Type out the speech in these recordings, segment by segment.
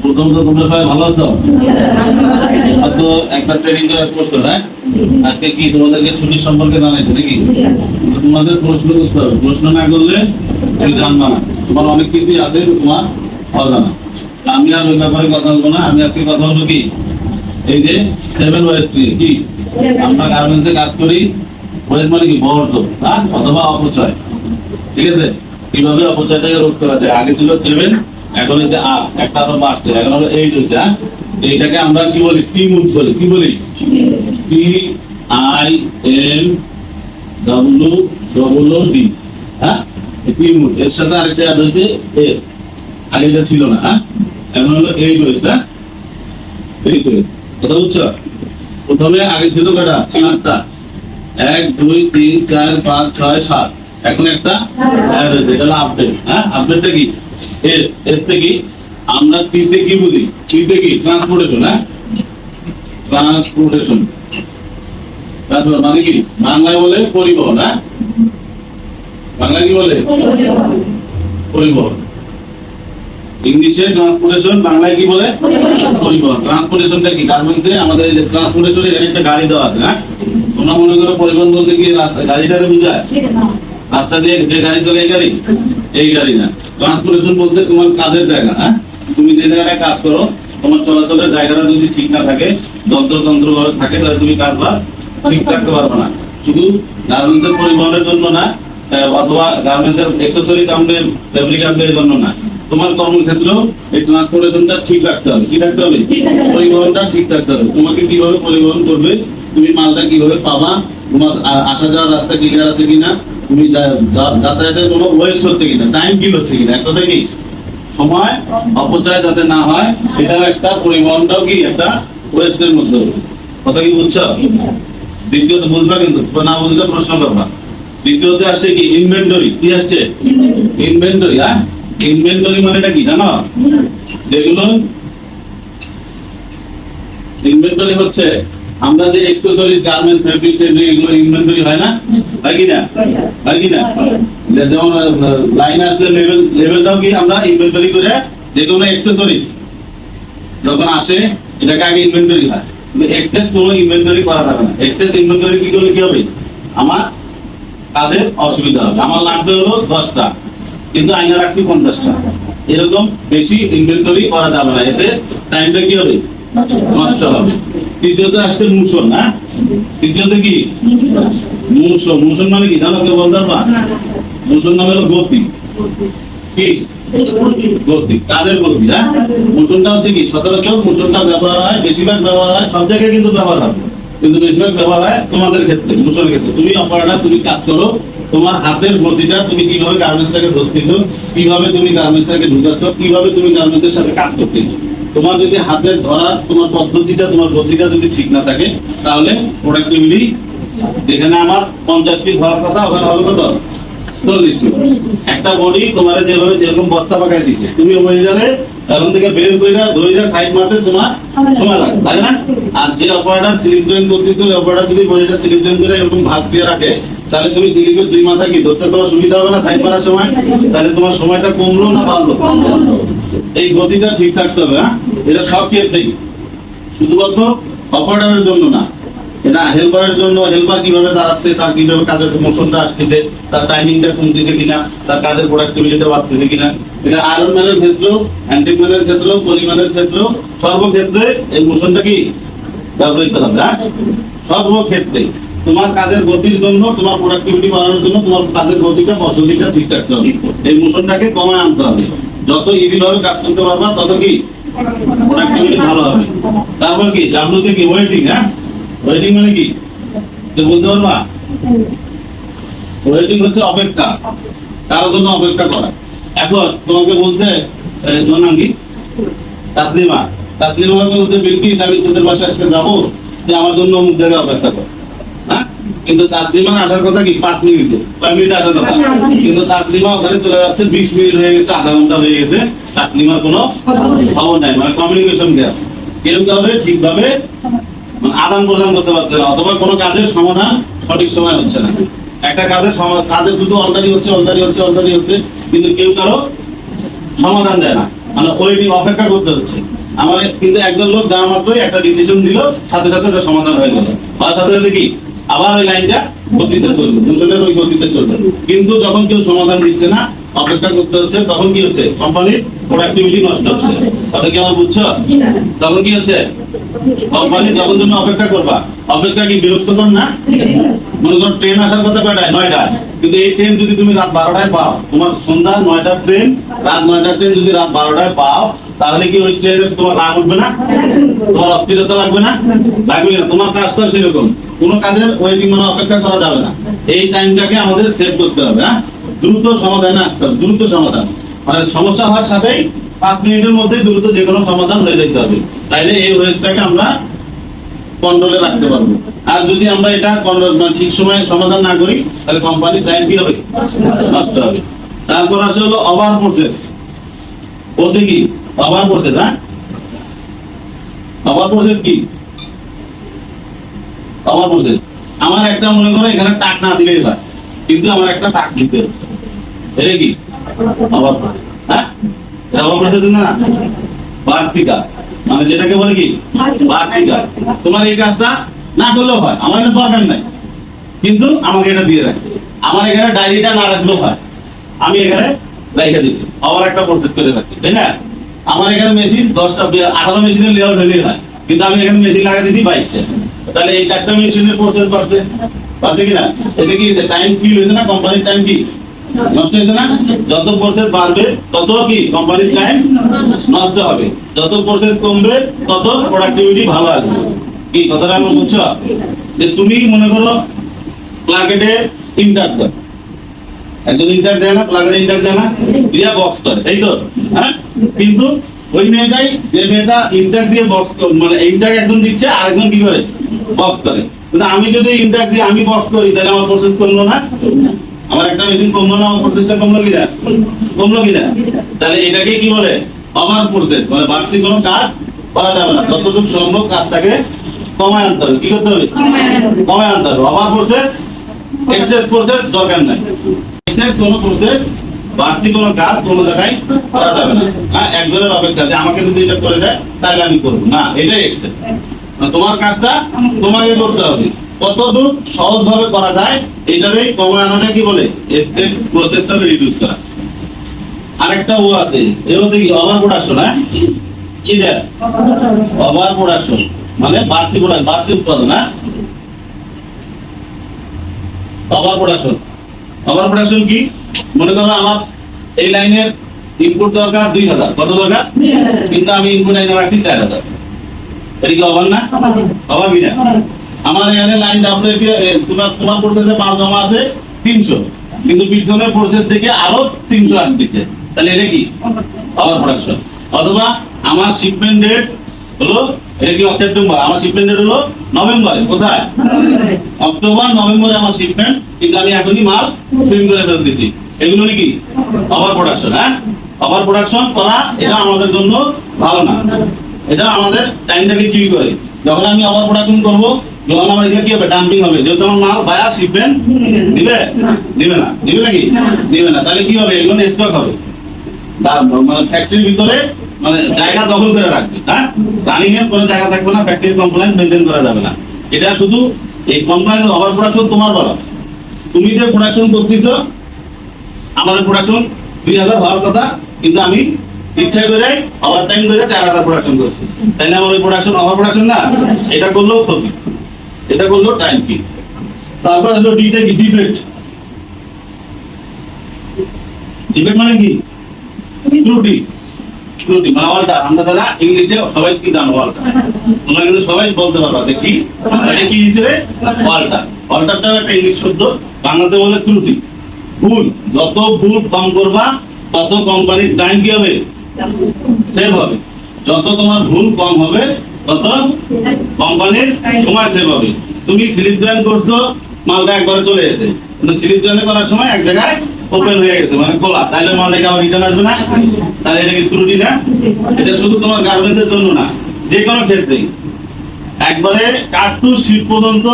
প্রথমত তোমরা সবাই ভালো আছো? তো একটা ট্রেনিং করছ না আজকে কি তোমাদেরকে ছুটি সম্পর্কে জানাইছো নাকি? তোমাদের প্রশ্ন করতে হবে। প্রশ্ন না করলে তুমি জানবা না তোমার অনেক কিছুই আছে তোমার অজানা আমি আর ওই ব্যাপারে কথা বলব না। আমি আজকে কথা বলব কি? এই যে সেভেন ওয়েস্ট নিয়ে কি? আমরা গার্মেন্টসে কাজ করি। ওয়েস্ট মানে কি? বর্জ্য হ্যাঁ? অথবা অপচয়। ঠিক আছে? কীভাবে অপচয়টাকে রোধ করা যায়? আগে ছিল সেভেন এখন আট একটা এখন হলো এইট এইটাকে আমরা কি বলি? টি বলি। কি বলি? T I M W W D. হ্যাঁ? টি মুভ এর সাথে আরেকটা অ্যাড হয়েছে এস। আগে এটা ছিল না হ্যাঁ? এখন হলো এইট হয়েছে হ্যাঁ এইট হয়েছে কথা বুঝছ? প্রথমে আগে ছিল কটা? সাতটা। এক, দুই, তিন, চার, পাঁচ, ছয়, সাত। এখন একটা add হয়েছে, এটা হলো আপডেট হ্যাঁ আপডেটটা কি? এস এস তে কি? আমরা টি তে কি বুঝি? টি তে কি? ট্রান্সপোর্টেশন হ্যাঁ? ট্রান্সপোর্টেশন তারপর মানে কি? বাংলায় বলে পরিবহন হ্যাঁ? কি বলে? পরিবহন। ইংলিশে ট্রান্সপোর্টেশন বাংলায় কি বলে? পরিবহন। ট্রান্সপোর্টেশনটা কি? গার্মেন্টসে আমাদের এই যে একটা গাড়ি দেওয়া আছে হ্যাঁ? তোমরা মনে করো পরিবহন বলতে কি? গাড়িটারে বোঝায়? রাস্তা দিয়ে যে গাড়ি চলে এই গাড়ি? এই গাড়ি না। ট্রান্সপোর্টেশন বলতে তোমার কাজের জায়গা হ্যাঁ? তুমি যে জায়গায় কাজ করো তোমার চলাচলের জায়গাটা যদি ঠিক না থাকে যন্ত্রতন্ত্র ভাবে থাকে তাহলে তুমি কাজ বাজ ঠিক পারবে না। শুধু গার্মেন্টসের পরিবহনের জন্য না অথবা গার্মেন্টসের এক্সেসরিজ আমাদের ফেব্রিকান্টের জন্য না। তোমার কর্মক্ষেত্রেও এই ট্রান্সপোর্টেশনটা ঠিক রাখতে হবে। কি রাখতে হবে? ঠিক রাখতে হবে। পরিবহনটা ঠিক রাখতে হবে। তোমাকে কীভাবে পরিবহন করবে? তুমি মালটা কীভাবে পাবা? তোমার আসা যাওয়ার রাস্তা ক্লিয়ার আছে কিনা? তুমি যাতায়াতের কোনো ওয়েস্ট হচ্ছে কিনা টাইম কি হচ্ছে কিনা, এক কথা কি? সময় অপচয় যাতে না হয় এটাও একটা পরিবহনটাও কি একটা ওয়েস্টের মধ্যে কথা কি বুঝছ? দ্বিতীয়ত বুঝবা কিন্তু, না বুঝলে প্রশ্ন করবা। দ্বিতীয়তে আসছে কি? ইনভেন্টরি কি আসছে? ইনভেন্টরি হ্যাঁ? ইনভেন্টরি মানেটা কি, জানো? যেগুলো ইনভেন্টরি হচ্ছে আমরা যে এক্সেসরিজ গার্মেন্ট ফেব্রিক টেব্রিক এগুলো ইনভেন্টরি হয় না? হয় কি না? হয় কি না? যে- যেমন লাইন আসলে লেভেল লেভেলটাও কি আমরা ইনভেন্টরি করে যে কোনো এক্সেসরিজ যখন আসে, এটাকে আগে ইনভেন্টরি হয়। এক্সেস কোনো ইনভেন্টরি করা যাবে না। এক্সেস ইনভেন্টরি কি করলে কি হবে? আমার কাজের অসুবিধা হবে। আমার লাগবে হলো দশটা, কিন্তু আইনা রাখছি পঞ্চাশটা। এরকম বেশি ইনভেন্টরি করা যাবে না। এতে টাইমটা কি হবে? নষ্ট হবে। তৃতীয়তে আসছে মুসন না তৃতীয়তে কি? মুসন মুসন মানে কি? জানো কেউ বলতে পারবা? মুসন মানে হলো গতি। কি? গতি। কাজের গতি হ্যাঁ? মোটরটা হচ্ছে কি? সচরাচর মোটরটা ব্যবহার হয় বেশিরভাগ ব্যবহার হয় সব জায়গায় কিন্তু ব্যবহার হয়। কিন্তু বেশিরভাগ ব্যবহার হয় তোমাদের ক্ষেত্রে মোটরের ক্ষেত্রে। তুমি অপারেটর তুমি কাজ করো তোমার হাতের গতিটা তুমি কীভাবে গার্মেন্টসটাকে ধরতেছো কীভাবে তুমি গার্মেন্টসটাকে ঢুকাচ্ছ কীভাবে তুমি গার্মেন্টসের সাথে কাজ করতেছো। তোমার যদি হাতের ধরার তোমার পদ্ধতিটা, তোমার গতিটা যদি ঠিক না থাকে, তাহলে প্রোডাক্টিভিটি যেখানে আমার পঞ্চাশ পিস হওয়ার কথা, ওখানে হবে কত? চল্লিশ একটা বডি তোমার যেভাবে যেরকম বস্তা পাকায় দিছে। তুমি ওই থেকে বের কইরা ধইরা সাইড মারতে তোমার সময় লাগে তাই না? আর যে অপারেটর স্লিপ জয়েন করতেছে ওই অপারেটর যদি স্লিপ জয়েন করে এরকম ভাগ দিয়ে রাখে, তাহলে তুমি স্লিপের দুই মাথা কি, ধরতে তোমার সুবিধা হবে না সাইড মারার সময়? তাহলে তোমার সময়টা কমলো না বাড়লো? এই গতিটা ঠিক থাকতে হবে হ্যাঁ? এটা সব ক্ষেত্রেই। শুধুমাত্র অপারেটরের জন্য না। এটা হেল্পারের জন্য হেল্পার কীভাবে দাঁড়াচ্ছে, তার কীভাবে কাজের প্রমোশনটা আসতেছে, তার টাইমিংটা কমতেছে কিনা, তার কাজের প্রোডাক্টিভিটিটা বাড়তেছে কিনা। এটা আয়রন ম্যানের ক্ষেত্রেও হ্যান্ডিং ম্যানের ক্ষেত্রেও পরিমাণের ক্ষেত্রেও, সর্বক্ষেত্রে এই মোশনটা কি? ব্যবহৃত হবে হ্যাঁ? সর্বক্ষেত্রে। তোমার কাজের গতির জন্য, তোমার প্রোডাক্টিভিটি বাড়ানোর জন্য, তোমার কাজের গতিটা, পদ্ধতিটা ঠিক রাখতে হবে। এই মোশনটাকে কমায় আনতে হবে। যত ইজি ভাবে কাজ করতে পারবা, তত কি? প্রোডাক্টিভিটি ভালো হবে। তারপর কি? জাবলুতে কি? ওয়েটিং হ্যাঁ? ওয়েটিং মানে কি? বলতে পারবা? ওয়েটিং হচ্ছে অপেক্ষা। কারোর জন্য অপেক্ষা করা। এখন তোমাকে বলছে তাসলিমা। তাসলিমা বলতে বিলকিস আমি তোদের বাসায় আজকে যাব যে আমার জন্য অমুক জায়গায় অপেক্ষা কর। হ্যাঁ? কিন্তু তাসলিমার আসার কথা কি? পাঁচ মিনিটে। ছয় মিনিট আসার কথা। কিন্তু তাসলিমা ওখানে চলে যাচ্ছে বিশ মিনিট হয়ে গেছে আধা ঘণ্টা হয়ে গেছে। তাসলিমার কোনো খবর নাই। মানে কমিউনিকেশন গ্যাপ কেউ কাউরে ঠিকভাবে মানে আদান প্রদান করতে পারছে না, অথবা কোনো কাজের সমাধান সঠিক সময় হচ্ছে না। একটা কাজের কাজের দুটো অলরেডি হচ্ছে অলরেডি হচ্ছে অলরেডি হচ্ছে, কিন্তু কেউ কারও সমাধান দেয় না। মানে ওয়েটিং অপেক্ষা করতে হচ্ছে। আমার কিন্তু একজন লোক যাওয়া মাত্রই একটা ডিসিশন দিল, সাথে সাথে ওটা সমাধান হয়ে গেল। হওয়ার সাথে সাথে কি? আবার ওই লাইনটা গতিতে চলবে ফুলসনের ওই গতিতে চলছে কিন্তু যখন কেউ সমাধান দিচ্ছে না অপেক্ষা করতে হচ্ছে তখন কি হচ্ছে? কোম্পানির প্রোডাক্টিভিটি নষ্ট হচ্ছে। তাহলে কি আমার বুঝছ? তখন কি হচ্ছে? কোম্পানি যখন তুমি অপেক্ষা করবা। অপেক্ষা কি বিরক্তকর না? মনে করো ট্রেন আসার কথা কয়টায়? নয়টায়। কিন্তু এই ট্রেন যদি তুমি রাত বারোটায় পাও তোমার সন্ধ্যা নয়টার ট্রেন রাত নয়টার ট্রেন যদি রাত বারোটায় পাও তাহলে কি ওই ট্রেনে তোমার রাগ উঠবে না? তোমার অস্থিরতা লাগবে না? লাগবে না। তোমার কাজটা সেরকম। কোনো কাজের ওয়েটিং মানে অপেক্ষা করা যাবে না। এই টাইমটাকে আমাদের সেভ করতে হবে হ্যাঁ? দ্রুত সমাধানে আসতে হবে, দ্রুত সমাধান। মানে সমস্যা হওয়ার সাথেই পাঁচ মিনিটের মধ্যে দ্রুত যে কোনো সমাধান হয়ে যেতে হবে। তাইলে এই ওয়েস্টটাকে আমরা কন্ট্রোলে রাখতে পারব। আর যদি আমরা এটা কন্ট্রোল মানে ঠিক সময়ে সমাধান না করি, তাহলে কোম্পানির টাইম কি হবে? নষ্ট হবে। তারপর আছে হলো ওভার প্রসেস বলতে কি? ওভার প্রসেস হ্যাঁ? ওভার প্রসেস কি? ওভার প্রসেস আমার একটা মনে করো এখানে টাক না দিলেই হয়। কিন্তু আমার একটা টাক দিতে হচ্ছে। এটা কি প্রসেস হ্যাঁ? ওভার না। বাড়তি কাজ। মানে যেটাকে বলে কি? বাড়তি কাজ। তোমার এই কাজটা না করলেও হয়। আমার এটা দরকার নাই। কিন্তু আমাকে এটা দিয়ে রাখে। আমার এখানে ডায়েরিটা না রাখলেও হয়। আমি এখানে দিচ্ছি আবার একটা প্রসেস করে রাখছি তাই না? আমার এখানে মেশিন দশটা আঠারো মেশিনের লেয়ার হলেই হয় কিন্তু আমি এখানে মেশিন লাগাই দিচ্ছি বাইশটা। তাহলে এই চারটা মেশিনের প্রসেস পারছে পারছে এটা কি টাইম হয়েছে না কোম্পানির টাইম কি? নষ্ট হয়েছে না? যত প্রসেস বাড়বে, তত কি কোম্পানির টাইম নষ্ট হবে? যত প্রসেস কমবে, তত প্রোডাক্টিভিটি ভালো আসবে। কি কথাটা আমি যে তুমি মনে করো প্লাগেটে ইন্টার দাও একজন ইন্টার দেয় না প্লাগের ইন্টার দেয় না, দিয়া বক্স করে, তাই তো? হ্যাঁ? কিন্তু ওই মেয়েটাই যে মেয়েটা ইন্টার দিয়ে বক্স মানে ইন্টার একজন দিচ্ছে আর একজন কি করে? বক্স করে। কিন্তু আমি যদি ইন্টার দিয়ে আমি বক্স করি তাহলে আমার প্রসেস কমলো না? আমার একটা মেশিন কমলো না আমার প্রসেসটা কমলো কিনা? কমলো কিনা? তাহলে এটাকে কি বলে? ওভার প্রসেস মানে বাড়তি কোনো কাজ করা যাবে না। যতটুকু সম্ভব কাজটাকে কমায় আনতে হবে। কি করতে হবে? কমায় আনতে হবে। ওভার প্রসেস এক্সেস প্রসেস দরকার নাই। এক্সেস কোনো প্রসেস বাড়তি কোনো কাজ কোনো জায়গায় করা যাবে না। হ্যাঁ একজনের অপেক্ষা যে আমাকে যদি এটা করে দেয় তাহলে আমি করব। না এটাই এক্সেস তোমার কাজটা তোমাকে করতে হবে। কতদূর সহজ ভাবে করা যায় এটারই কমায় আনাটা কি বলে? প্রসেসটা রিডিউস করা। আরেকটা ও আছে এ হতে কি ওভার প্রোডাকশন হ্যাঁ? কি দেয় ওভার প্রোডাকশন মানে বাড়তি প্রোডাক্ট বাড়তি উৎপাদন হ্যাঁ? ওভার প্রোডাকশন ওভার প্রোডাকশন কি? মনে করো আমার এই লাইনের ইনপুট দরকার দুই হাজার। কত দরকার? কিন্তু আমি ইনপুট লাইনে রাখছি চার হাজার। সেপ্টেম্বর আমার শিপমেন্ট ডেট নভেম্বরে কোথায়? অক্টোবর নভেম্বরে আমার শিপমেন্ট কিন্তু আমি এখনই মাল করে এগুলো কি ওভার প্রোডাকশন হ্যাঁ? প্রোডাকশন করা আমাদের জন্য ভালো না। এটা আমাদের টাইমটাকে কি করে। যখন আমি ওভার প্রোডাকশন করব যখন আমার এখানে কি হবে? ডাম্পিং হবে। যেহেতু আমার মাল বায়া শিপমেন্ট দিবে? দিবে না। দিবে নাকি? দিবে না। তাহলে কি হবে? এগুলো স্টক হবে। মানে ফ্যাক্টরির ভিতরে মানে জায়গা দখল করে রাখবে হ্যাঁ? রানিং এর কোনো জায়গা থাকবে না ফ্যাক্টরির কমপ্লায়েন্স মেনটেন করা যাবে না। এটা শুধু এই কমপ্লায়েন্স ওভার প্রোডাকশন তোমার বলা। তুমি যে প্রোডাকশন করতেছ আমার প্রোডাকশন দুই হাজার হওয়ার কথা কিন্তু আমি ইচ্ছা করে ওভার টাইম ধরে চার হাজার প্রোডাকশন করছি। ওই প্রোডাকশন প্রোডাকশন না? এটা করলেও ক্ষতি। এটা করলেও টাইম কি? তারপর ডিটা ডিফেক্ট ডিফেক্ট মানে কি? ত্রুটি। ত্রুটি মানে আমরা ইংলিশে সবাই কি জানো তোমরা কিন্তু সবাই বলতে পারবা যে কি? এটা কি হিসেবে? অল্টার। অল্টারটাও একটা ইংলিশ শব্দ। বাংলাতে বলে ত্রুটি। ভুল। যত ভুল কম করবা, তত কোম্পানির টাইম কি হবে? সেভ হবে। যত তোমার ভুল কম হবে, তত কোম্পানির সময় সেভ হবে। তুমি স্লিপ জয়েন করছ, মালটা একবারে চলে এসেছে। কিন্তু স্লিপ জয়েন করার সময় এক জায়গায় ওপেন হয়ে গেছে মানে খোলা। তাইলে মালটা কি আবার রিটার্ন আসবে না? তাহলে এটা কি ত্রুটি না? এটা শুধু তোমার গার্মেন্টসের জন্য না যে কোনো ক্ষেত্রেই। একবারে কাট টু শিপ পর্যন্ত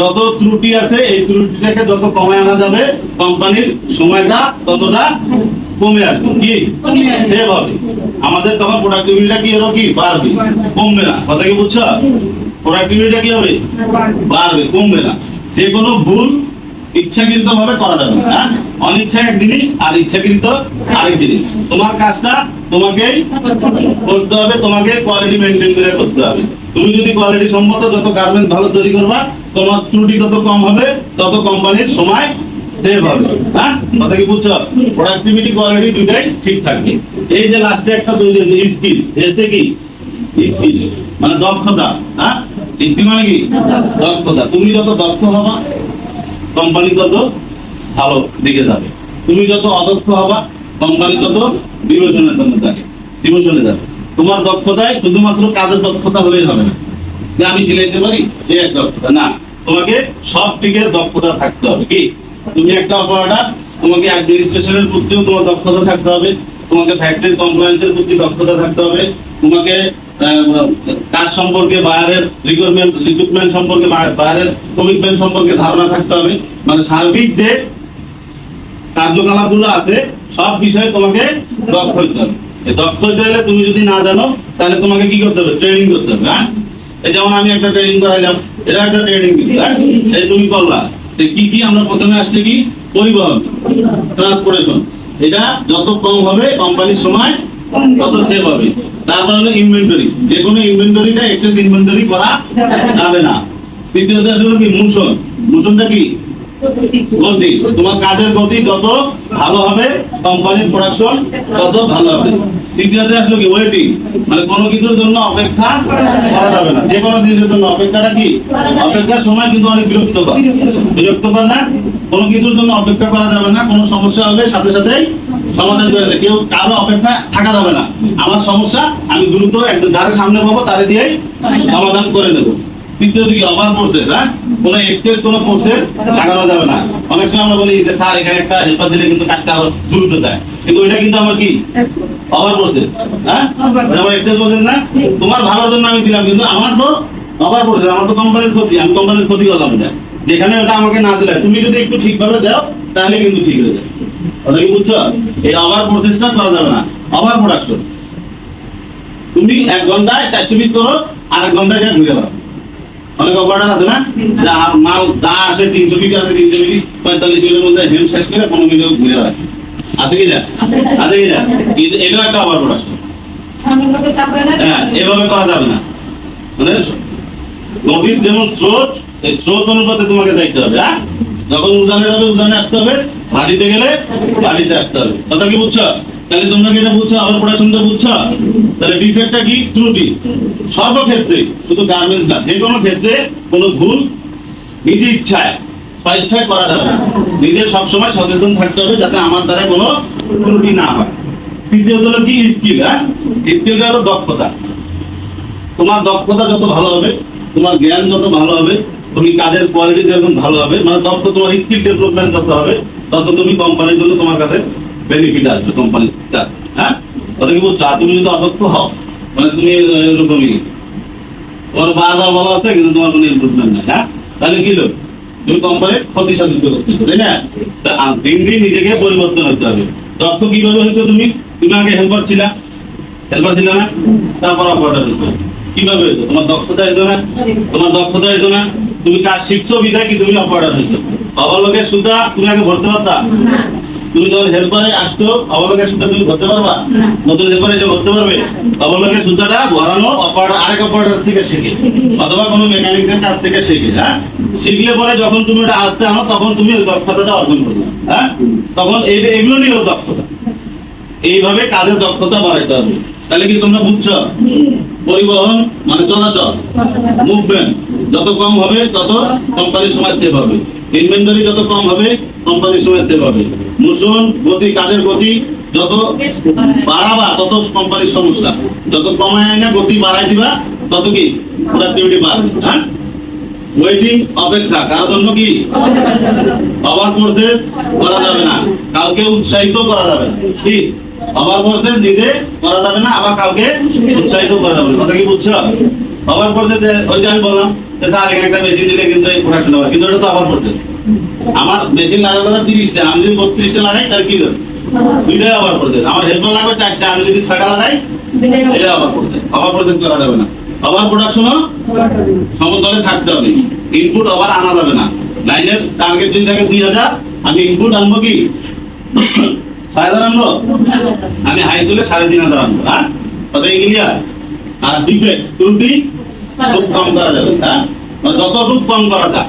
যত ত্রুটি আছে, এই ত্রুটিটাকে যত কমায় আনা যাবে, কোম্পানির সময়টা ততটা কমে আসবে কি? সেভ হবে আমাদের তখন প্রোডাক্টিভিটিটা কি হলো কি? বাড়বে। কমবে না। কথা কি বুঝছ? প্রোডাক্টিভিটিটা কি হবে? বাড়বে। কমবে না। যে কোনো ভুল ইচ্ছাকৃত ভাবে করা যাবে না হ্যাঁ? অনিচ্ছা এক জিনিস আর ইচ্ছাকৃত আরেক জিনিস। তোমার কাজটা তোমাকেই করতে হবে তোমাকে কোয়ালিটি মেনটেন করে করতে হবে। তুমি যদি কোয়ালিটি সম্মত যত গার্মেন্ট ভালো তৈরি করবা তোমার ত্রুটি তত কম হবে তত কোম্পানির সময় সেভ হবে হ্যাঁ? কথা কি বুঝছ প্রোডাক্টিভিটি কোয়ালিটি দুটাই ঠিক থাকবে। এই যে লাস্টে একটা তৈরি হয়েছে স্কিল এতে কি? স্কিল মানে দক্ষতা। হ্যাঁ? স্কিল মানে কি? দক্ষতা। তুমি যত দক্ষ হবা কোম্পানি তত ভালো দিকে যাবে। তুমি যত অদক্ষ হবা কোম্পানি তত বিবেচনার জন্য যাবে। বিবেচনে যাবে। তোমার দক্ষতায় শুধুমাত্র কাজের দক্ষতা হলেই হবে না। যে আমি সিলাইতে পারি এই এক দক্ষতা। না, তোমাকে সব দিকের দক্ষতা থাকতে হবে। কি? তুমি একটা অপারেটর, তোমাকে অ্যাডমিনিস্ট্রেশনের প্রতিও তোমার দক্ষতা থাকতে হবে, তোমাকে ফ্যাক্টরি কমপ্লায়েন্সের প্রতি দক্ষতা থাকতে হবে, তোমাকে কাজ সম্পর্কে বায়ারের রিক্রুটমেন্ট রিক্রুটমেন্ট সম্পর্কে বায়ারের কমিটমেন্ট সম্পর্কে ধারণা থাকতে হবে। মানে সার্বিক যে কার্যকলাপগুলো আছে, সব বিষয়ে তোমাকে দক্ষ হতে হবে। দক্ষ হতে হলে তুমি যদি না জানো, তাহলে তোমাকে কি করতে হবে? ট্রেনিং করতে হবে হ্যাঁ? যেমন আমি একটা ট্রেনিং করাইলাম এটা একটা ট্রেনিং দিল হ্যাঁ? এই তুমি করলা। কি কি আমরা প্রথমে আসছে কি? পরিবহন ট্রান্সপোর্টেশন এটা যত কম হবে কোম্পানির সময় তত সেভ হবে। তারপর হলো ইনভেন্টরি যে কোনো ইনভেন্টরিটা এক্সেস ইনভেন্টরি করা যাবে না। তৃতীয়ত হলো কি? মোশন। মোশনটা কি? গতি। তোমার কাজের গতি যত ভালো হবে কোম্পানির প্রোডাকশন তত ভালো হবে। তৃতীয়তে আসলো কি? ওয়েটিং মানে কোনো কিছুর জন্য অপেক্ষা করা যাবে না। যে কোনো জিনিসের জন্য অপেক্ষাটা কি? অপেক্ষার সময় কিন্তু অনেক বিরক্তকর। বিরক্তকর না? কোনো কিছুর জন্য অপেক্ষা করা যাবে না। কোনো সমস্যা হলে সাথে সমাধান করে কেউ কারও অপেক্ষা থাকা যাবে না। আমার সমস্যা, আমি দ্রুত একদম যার সামনে পাবো, তারে দিয়েই সমাধান করে দেবো। তৃতীয় দিকে ওভার প্রসেস হ্যাঁ? কোনো এক্সেস কোনো প্রসেস লাগানো যাবে না। অনেক সময় আমরা বলি যে, স্যার, এখানে একটা হেল্পার দিলে কিন্তু কাজটা দ্রুত দেয়। কিন্তু ওইটা কিন্তু আমার কি? হ্যাঁ? এক্সেস প্রসেস না? তোমার ভালোর জন্য আমি দিলাম কিন্তু আমার তো আমার তো কোম্পানির ক্ষতি আমি কোম্পানির ক্ষতি করলাম এটা। যেখানে ওটা আমাকে না দিলে তুমি যদি একটু ঠিকভাবে দাও তাহলে কিন্তু ঠিক হয়ে যাবে। কথা কি বুঝছ? এই ওভার প্রসেসটা করা যাবে না। ওভার প্রোডাকশন তুমি এক ঘন্টায় চারশো পিস করো আর এক ঘন্টায় যা ঘুরে বেড়াও অনেক অপারেটর আছে না? যা মাল যা আসে তিনশো মিনিট আছে তিনশো মিনিট পঁয়তাল্লিশ মিনিটের মধ্যে হেম শেষ করে পনেরো মিনিট ঘুরে বেড়ায় আছে কি যা আছে কি যা কিন্তু এটাও একটা ওভার প্রোডাকশন হ্যাঁ এভাবে করা যাবে না। মানে নদীর যেমন স্রোত এই স্রোত অনুপাতে তোমাকে যাইতে হবে হ্যাঁ? যখন উদানে যাবে উদানে আসতে হবে বাড়িতে গেলে বাড়িতে আসতে হবে। কথা কি বুঝছ? তাহলে তোমরা কি এটা বুঝছ? আবার পড়াশোনাটা বুঝছ? তাহলে ডিফেক্টটা কি? ত্রুটি। সর্বক্ষেত্রে শুধু গার্মেন্টস না যে কোনো ক্ষেত্রে কোনো ভুল নিজে ইচ্ছায় স্বেচ্ছায় করা যাবে না। নিজে সবসময় সচেতন থাকতে হবে যাতে আমার দ্বারা কোনো ত্রুটি না হয়। তৃতীয়ত হলো কি? স্কিল হ্যাঁ? স্কিলটা হলো দক্ষতা। তোমার দক্ষতা যত ভালো হবে, তোমার জ্ঞান যত ভালো হবে, তুমি কাজের কোয়ালিটি যখন ভালো হবে মানে দক্ষ তোমার স্কিল ডেভেলপমেন্ট যত হবে, তত তুমি কোম্পানির জন্য তোমার কাছে বেনিফিট আসবে কোম্পানির হ্যাঁ? কথা কি বলছো? তুমি যদি অদক্ষ হও মানে তুমি এরকমই। তোমার বারবার বলা আছে, কিন্তু তোমার কোনো ইম্প্রুভমেন্ট নাই হ্যাঁ? তাহলে কি লোক তুমি কোম্পানির ক্ষতি সাধিত তাই না? দিন দিন নিজেকে পরিবর্তন হতে হবে। কীভাবে তুমি? তুমি আগে হেল্পার ছিলা? হেল্পার ছিল না? তারপর অপারেটর কীভাবে হয়েছো? তোমার দক্ষতা হয়েছো না? তোমার দক্ষতা হয়েছো না? তুমি কাজ শিখছো বিধায় কি তুমি অপারেটর হয়েছো? অবলোকের সুদা তুমি আগে ভরতে পারতা? তুমি যখন হেল্পারে আসতো অবলোকের সুতা তুমি ভরতে পারবা? নতুন হেল্পারে ভরতে পারবে? অবলোকের সুতাটা ভরানো অপারেটর আরেক অপারেটর থেকে শেখে। অথবা কোনো মেকানিক্সের কাছ থেকে শেখে হ্যাঁ? শিখলে পরে যখন তুমি ওটা আনতে আনো তখন তুমি ওই দক্ষতাটা অর্জন করবে হ্যাঁ? তখন এই এগুলো নিয়ে দক্ষতা। এইভাবে কাজের দক্ষতা বাড়াইতে হবে। তাহলে কি তোমরা বুঝছ? পরিবহন মানে চলাচল মুভমেন্ট যত কম হবে তত কোম্পানির সময় সেভ হবে। ইনভেন্টরি যত কম হবে কোম্পানির সময় সেভ হবে। মোশন গতি কাজের গতি? যত বাড়াবা, তত কোম্পানির সমস্যা। যত কমায় না গতি বাড়াই দিবা, তত কি? প্রোডাক্টিভিটি বাড়বে হ্যাঁ? ওয়েটিং অপেক্ষা কারোর জন্য কি? ওভার প্রসেস করা যাবে না। কাউকে উৎসাহিত করা যাবে না। কি? ওভার প্রসেস নিজে করা যাবে না, আবার কাউকে উৎসাহিত করা যাবে না। কথা কি বুঝছ? ওভার প্রসেস ওই যে আমি বললাম যে স্যার, এখানে একটা মেশিন দিলে কিন্তু এই প্রোডাকশন হবে। কিন্তু এটা তো ওভার প্রসেস আমার মেশিন লাগাতে হবে তিরিশটা। আমি যদি বত্রিশটা লাগাই তাহলে কি হবে দুইটাই অফার করতে আমার হেল্পার লাগবে চারটা আমি যদি ছয়টা লাগাই এটা অফার করতে করা যাবে না। প্রোডাকশনও সমতলে থাকতে হবে। ইনপুট আবার আনা যাবে না। লাইনের টার্গেট যদি থাকে দুই হাজার আমি ইনপুট আনব কি? ছয় হাজার আনব? আমি হাই তুলে সাড়ে তিন হাজার আনব হ্যাঁ? কথাই ক্লিয়ার আর ডিফেক্ট ত্রুটি খুব কম করা যাবে হ্যাঁ? বা যতটুকু কম করা যায়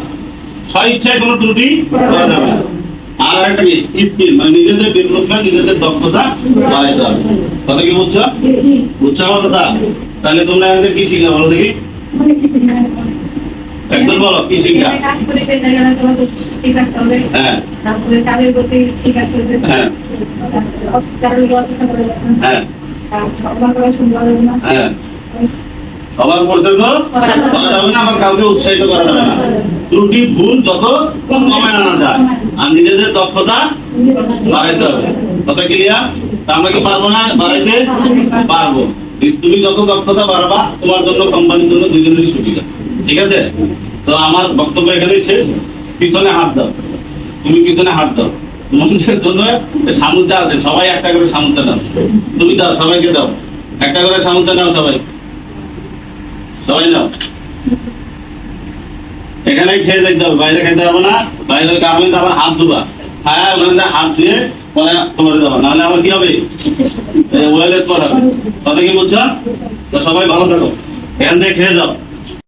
স্ব ইচ্ছায় কোনো ত্রুটি করা যাবে আর একটা স্কিল মানে নিজেদের নিজেদের দক্ষতা কথা কি বুঝছ? বুঝছ আমার কথা? তাহলে তোমরা আমাদের কি বলো দেখি। একদম বলো, কি হ্যাঁ। হ্যাঁ। সবার করতে তো করা যাবে না কাউকে উৎসাহিত করা যাবে না। ত্রুটি, ভুল যত কমে আনা যায়। আর নিজেদের দক্ষতা বাড়াইতে হবে। কথা ক্লিয়ার আমরা কি পারব না? বাড়াইতে পারব। তুমি যত দক্ষতা বাড়াবা, তোমার জন্য কোম্পানির জন্য দুজনেরই সুবিধা ঠিক আছে? তো আমার বক্তব্য এখানেই শেষ। পিছনে হাত দাও। তুমি পিছনে হাত দাও। তোমাদের জন্য সামুদ্রা আছে। সবাই একটা করে সামুদ্রা দাও তুমি দাও, সবাইকে দাও। একটা করে সামুদ্রা দাও সবাই। সবাই দাও এখানে খেয়ে যাইতে হবে, বাইরে খেতে হবে না বাইরে গার্মেন্ট আবার হাত ধোবা। হ্যাঁ ওখানে হাত ধুয়ে পরে তোমার দেবো নাহলে আমার কি হবে? ওয়েলেট হবে। কথা কি বলছো? সবাই ভালো থাকো। এখান থেকে খেয়ে যাও।